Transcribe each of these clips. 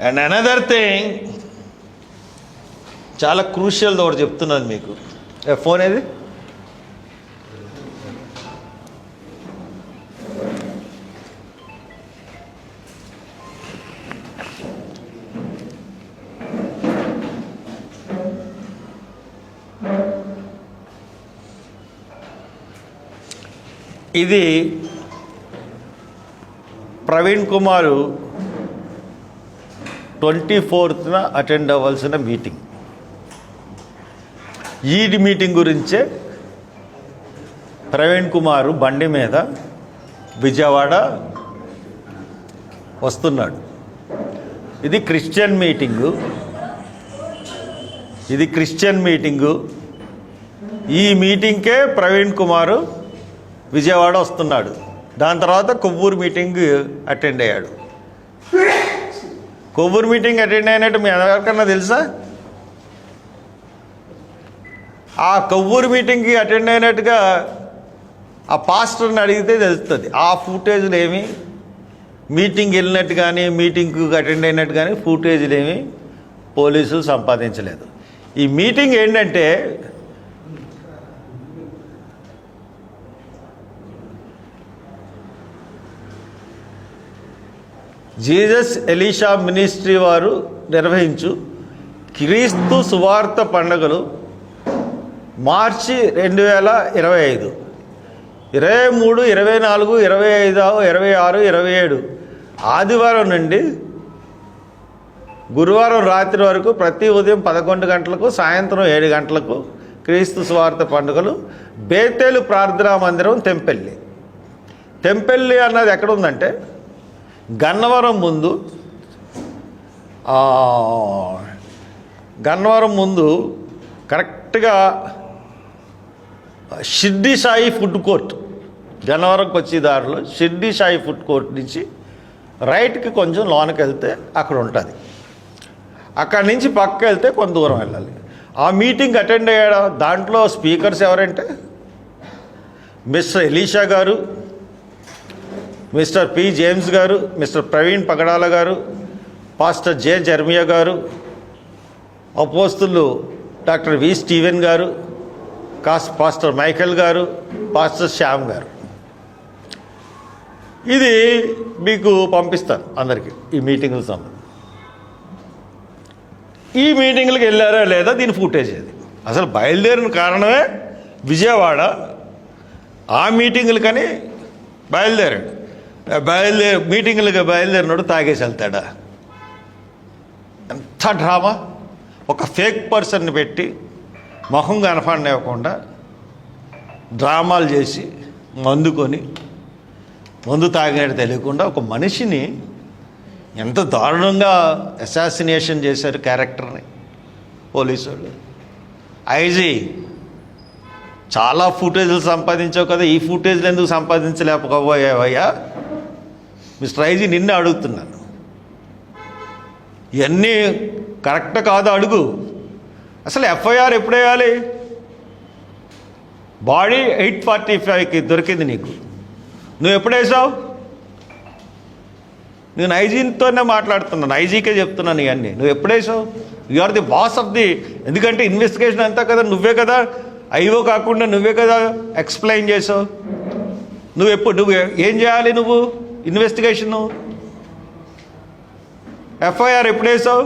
And another thing చాలా crucial ఒకటి చెప్తున్నాను మీకు. ఫోన్ ఏది? ఇది ప్రవీణ్ కుమారు ట్వంటీ ఫోర్త్న అటెండ్ అవ్వాల్సిన మీటింగ్. ఈడి మీటింగ్ గురించే ప్రవీణ్ కుమారు బండి మీద విజయవాడ వస్తున్నాడు. ఇది క్రిస్టియన్ మీటింగు. ఇది క్రిస్టియన్ మీటింగు. ఈ మీటింగ్కే ప్రవీణ్ కుమారు విజయవాడ వస్తున్నాడు. దాని తర్వాత కొవ్వూరు మీటింగ్ అటెండ్ అయ్యాడు. కొవ్వూరు మీటింగ్ అటెండ్ అయినట్టు మీ ఎవరికన్నా తెలుసా? ఆ కొవ్వూరు మీటింగ్కి అటెండ్ అయినట్టుగా ఆ పాస్టర్ని అడిగితే తెలుస్తుంది. ఆ ఫుటేజ్లు ఏమి? మీటింగ్ వెళ్ళినట్టు కానీ మీటింగ్కి అటెండ్ అయినట్టు కానీ ఫుటేజ్లు ఏమి? పోలీసులు సంపాదించలేదు. ఈ మీటింగ్ ఏంటంటే జీసస్ ఎలీషా మినిస్ట్రీ వారు నిర్వహించు క్రీస్తు సువార్త పండుగలు మార్చి రెండు వేల ఇరవై ఐదు. ఇరవై మూడు ఇరవై నాలుగు ఇరవై ఐదు ఇరవై ఆరు ఇరవై ఏడు. ఆదివారం నుండి గురువారం రాత్రి వరకు ప్రతి ఉదయం పదకొండు గంటలకు సాయంత్రం ఏడు గంటలకు క్రీస్తు స్వార్థ పండుగలు బేతేలు ప్రార్థనా మందిరం తెంపెల్లి. తెంపెల్లి అన్నది ఎక్కడ ఉందంటే గన్నవరం ముందు గన్నవరం ముందు కరెక్ట్గా షిర్డి సాయి ఫుడ్ కోర్ట్ గన్నవరంకి వచ్చే దారిలో షిర్డి సాయి ఫుడ్ కోర్ట్ నుంచి రైట్కి కొంచెం లోనకి వెళ్తే అక్కడ ఉంటుంది. అక్కడి నుంచి పక్క వెళ్తే కొంత దూరం వెళ్ళాలి. ఆ మీటింగ్ అటెండ్ అయ్యాడు? దాంట్లో స్పీకర్స్ ఎవరంటే మిస్టర్ ఎలీషా గారు మిస్టర్ పి జేమ్స్ గారు మిస్టర్ ప్రవీణ్ పగడాల గారు పాస్టర్ జే జర్మియా గారు అపోస్తులు డాక్టర్ వి స్టీవెన్ గారు కాస్ పాస్టర్ మైకేల్ గారు పాస్టర్ శ్యామ్ గారు. ఇది మీకు పంపిస్తాను అందరికీ ఈ మీటింగుల సంబంధం. ఈ మీటింగ్లకు వెళ్ళారా లేదా దీని ఫుటేజ్ ఇది అసలు బయలుదేరిన కారణమే విజయవాడ ఆ మీటింగులకని బయలుదేరాడు. బయలుదేరి మీటింగులకు బయలుదేరినాడు తాగేసి వెళ్తాడా? ఎంత డ్రామా? ఒక ఫేక్ పర్సన్ని పెట్టి మొహం కనపడనివ్వకుండా డ్రామాలు చేసి మందుకొని మందు తాగినట్టు తెలియకుండా ఒక మనిషిని ఎంత దారుణంగా అసాసినేషన్ చేశారు క్యారెక్టర్ని పోలీసు వాళ్ళు ఐజీ చాలా ఫుటేజ్లు సంపాదించావు కదా ఈ ఫుటేజ్లు ఎందుకు సంపాదించలేకపోయావయ్యా? మిస్టర్ ఐజీ నిన్నే అడుగుతున్నాను ఇవన్నీ కరెక్ట్ కాదు అడుగు. అసలు ఎఫ్ఐఆర్ ఎప్పుడు వేయాలి? బాడీ ఎయిట్ ఫార్టీ ఫైవ్కి దొరికింది నీకు. నువ్వు ఎప్పుడు వేసావు? నేను ఐజీతోనే మాట్లాడుతున్నాను. ఐజీకే చెప్తున్నాను ఇవన్నీ. నువ్వు ఎప్పుడేసావు you are the boss of the ఎందుకంటే ఇన్వెస్టిగేషన్ అంతా కదా నువ్వే కదా. ఐఓ కాకుండా నువ్వే కదా ఎక్స్ప్లెయిన్ చేసావు. నువ్వు ఎప్పుడు నువ్వు ఏం చేయాలి నువ్వు? ఇన్వెస్టిగేషను? ఎఫ్ఐఆర్ ఎప్పుడేసావు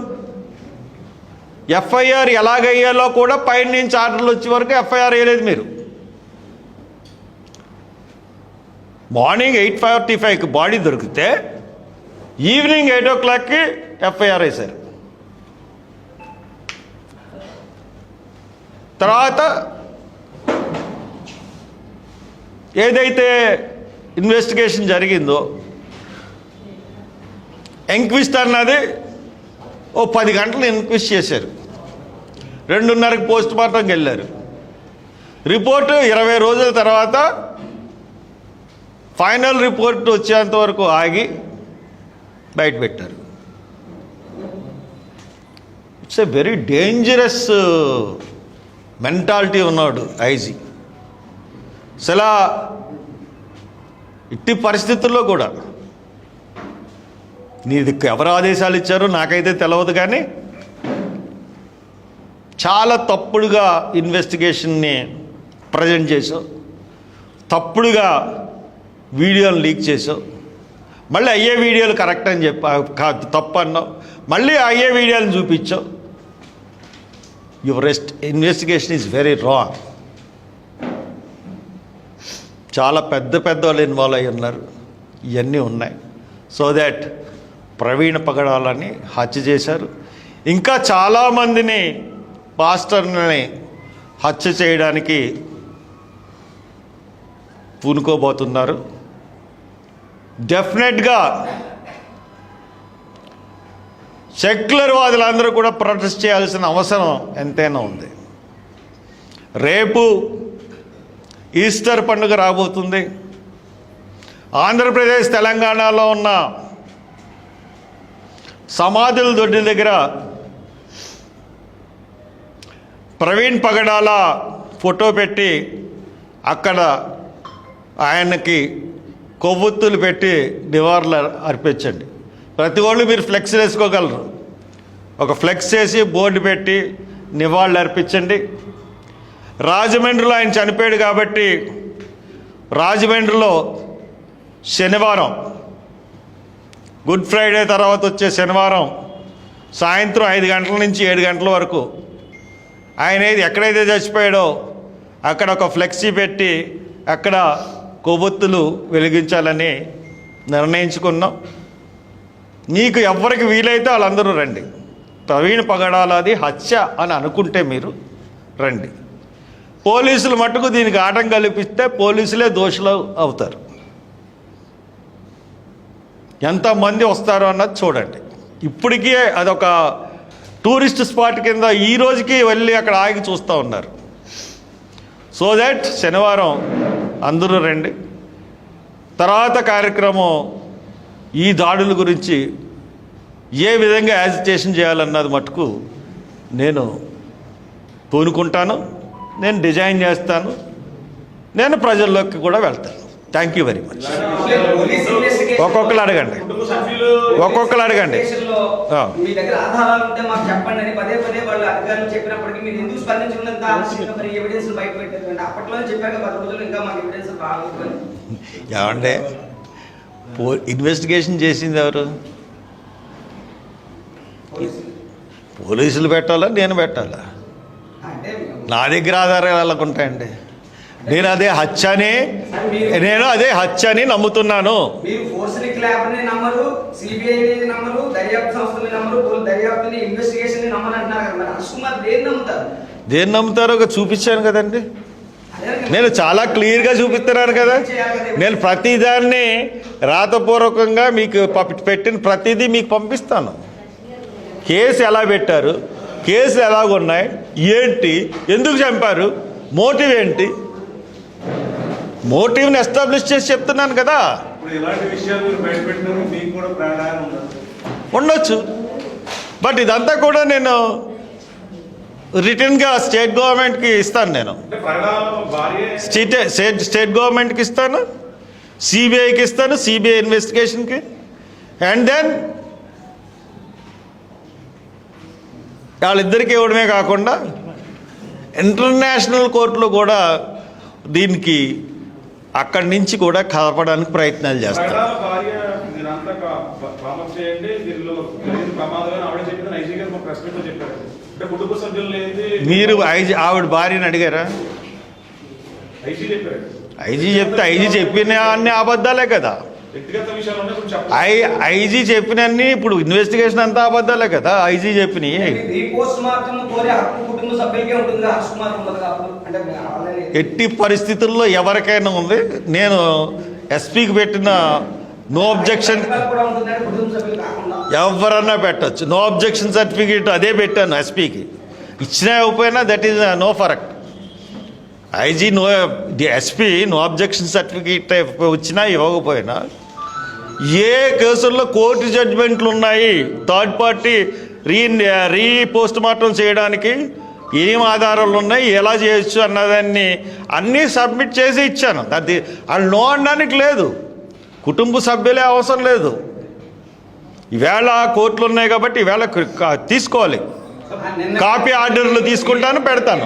ఎఫ్ఐఆర్ ఎలాగయ్యాలో కూడా పైన నుంచి ఆర్డర్లు వచ్చే వరకు ఎఫ్ఐఆర్ వేయలేదు మీరు. మార్నింగ్ ఎయిట్ ఫార్టీ ఫైవ్కి బాడీ దొరికితే ఈవినింగ్ ఎయిట్ ఓ క్లాక్కి ఎఫ్ఐఆర్ వేశారు. తర్వాత ఏదైతే ఇన్వెస్టిగేషన్ జరిగిందో ఎంక్విస్ట్ అన్నది ఓ పది గంటలు ఎంక్విస్ట్ చేశారు. రెండున్నరకి పోస్ట్ మార్టంకి వెళ్ళారు రిపోర్టు ఇరవై రోజుల తర్వాత ఫైనల్ రిపోర్ట్ వచ్చేంత వరకు ఆగి బయట పెట్టారు. It's a very dangerous mentality ఉన్నాడు ఐజీ. అసలు ఇట్టి పరిస్థితుల్లో కూడా నీది ఎవరు ఆదేశాలు ఇచ్చారో నాకైతే తెలియదు కానీ చాలా తప్పుడుగా ఇన్వెస్టిగేషన్ని ప్రజెంట్ చేసావు తప్పుడుగా వీడియోలు లీక్ చేసావు మళ్ళీ అయ్యే వీడియోలు కరెక్ట్ అని చెప్పి కాదు తప్పు అన్నావు. మళ్ళీ అయ్యే వీడియోలు చూపించావు. Your rest investigation is very wrong. చాలా పెద్ద పెద్ద వాళ్ళు ఇన్వాల్వ్ అయి ఉన్నారు. ఇవన్నీ ఉన్నాయి. సో దాట్ ప్రవీణ పగడాలని హత్య చేశారు. ఇంకా చాలామందిని పాస్టర్ని హత్య చేయడానికి పూనుకోబోతున్నారు. డెఫినెట్గా సెక్యులర్ వాదులందరూ కూడా ప్రొటెస్ట్ చేయాల్సిన అవసరం ఎంతైనా ఉంది. రేపు ఈస్టర్ పండుగ రాబోతుంది. ఆంధ్రప్రదేశ్ తెలంగాణలో ఉన్న సమాధుల దొడ్డి దగ్గర ప్రవీణ్ పగడాల ఫోటో పెట్టి అక్కడ ఆయనకి కొవ్వొత్తులు పెట్టి నివారణ అర్పించండి. ప్రతి వాళ్ళు మీరు ఫ్లెక్స్ వేసుకోగలరు. ఒక ఫ్లెక్స్ చేసి బోర్డు పెట్టి నివాళులు అర్పించండి. రాజమండ్రిలో ఆయన చనిపోయాడు కాబట్టి రాజమండ్రిలో శనివారం గుడ్ ఫ్రైడే తర్వాత వచ్చే శనివారం సాయంత్రం ఐదు గంటల నుంచి ఏడు గంటల వరకు. ఆయన ఏది ఎక్కడైతే చచ్చిపోయాడో అక్కడ ఒక ఫ్లెక్సీ పెట్టి అక్కడ కొవ్వొత్తులు వెలిగించాలని నిర్ణయించుకున్నాం. మీకు ఎవరికి వీలైతే వాళ్ళందరూ రండి. ప్రవీణ్ పగడాలది హత్య అని అనుకుంటే మీరు రండి. పోలీసులు మట్టుకు దీనికి ఆటం కల్పిస్తే పోలీసులే దోషులు అవుతారు. ఎంతమంది వస్తారో అన్నది చూడండి. ఇప్పటికే అదొక టూరిస్ట్ స్పాట్ కింద ఈ రోజుకి వెళ్ళి అక్కడ ఆగి చూస్తూ ఉన్నారు. సో దట్ శనివారం అందరూ రండి. తర్వాత కార్యక్రమం ఈ దాడుల గురించి ఏ విధంగా యాజిటేషన్ చేయాలన్నది మటుకు నేను పూనుకుంటాను నేను డిజైన్ చేస్తాను. నేను ప్రజల్లోకి కూడా వెళ్తాను. థ్యాంక్ యూ వెరీ మచ్ ఒక్కొక్కరు అడగండి. ఒక్కొక్కరు అడగండి. ఏమంటే పో ఇన్వెస్టిగేషన్ చేసింది ఎవరు? పోలీసులు. పెట్టాలా? నేను పెట్టాలా? అంటే నా దగ్గర ఆధారాలు ఉంటాయండి నేను అదే హత్య అని నేను అదే హత్య అని నమ్ముతున్నాను దేన్ని నమ్ముతారు? చూపించాను కదండి. నేను చాలా క్లియర్గా చూపిస్తున్నాను కదా. నేను ప్రతిదాన్ని రాతపూర్వకంగా మీకు పెట్టిన ప్రతిదీ మీకు పంపిస్తాను. కేసు ఎలా పెట్టారు? కేసులు ఎలాగున్నాయి? ఏంటి? ఎందుకు చంపారు? మోటివ్ ఏంటి? మోటివ్ని ఎస్టాబ్లిష్ చేసి చెప్తున్నాను కదా. ఉండొచ్చు. బట్ ఇదంతా కూడా నేను రిటర్న్గా స్టేట్ గవర్నమెంట్కి ఇస్తాను నేను. స్టేట్ స్టేట్ స్టేట్ గవర్నమెంట్కి ఇస్తాను సిబిఐకి ఇస్తాను సిబిఐ ఇన్వెస్టిగేషన్కి. అండ్ దెన్ వాళ్ళిద్దరికి ఇవ్వడమే కాకుండా ఇంటర్నేషనల్ కోర్టులో కూడా దీనికి అక్కడి నుంచి కూడా కలపడానికి ప్రయత్నాలు లేని మీరు ఐజీ ఆవిడ భార్యని అడిగారా? ఐజీ చెప్తే ఐజీ చెప్పిన అన్ని అబద్ధాలే కదా. ఐ ఐజీ చెప్పినన్ని ఇప్పుడు ఇన్వెస్టిగేషన్ అంతా అబద్ధాలే కదా ఐజీ ఆల్రెడీ ఎట్టి పరిస్థితుల్లో ఎవరికైనా ఉంది. నేను ఎస్పీకి పెట్టిన నో అబ్జెక్షన్ ఎవరన్నా పెట్టచ్చు. నో అబ్జెక్షన్ సర్టిఫికేట్ అదే పెట్టాను ఎస్పీకి ఇచ్చినా ఇవ్వకపోయినా దట్ ఈజ్ నో ఫరక్ IG no SP no objection certificate వచ్చినా ఇవ్వకపోయినా ఏ కేసుల్లో కోర్టు జడ్జిమెంట్లు ఉన్నాయి third party re re post mortem చేయడానికి ఏం ఆధారాలు ఉన్నాయి ఎలా చేయొచ్చు అన్నదాన్ని అన్నీ సబ్మిట్ చేసి ఇచ్చాను. అది వాళ్ళు నో అనడానికి లేదు. కుటుంబ సభ్యులే అవసరం లేదు. ఈవేళ కోర్టులు ఉన్నాయి కాబట్టి ఈవేళ తీసుకోవాలి. కాపీ ఆర్డర్లు తీసుకుంటాను పెడతాను.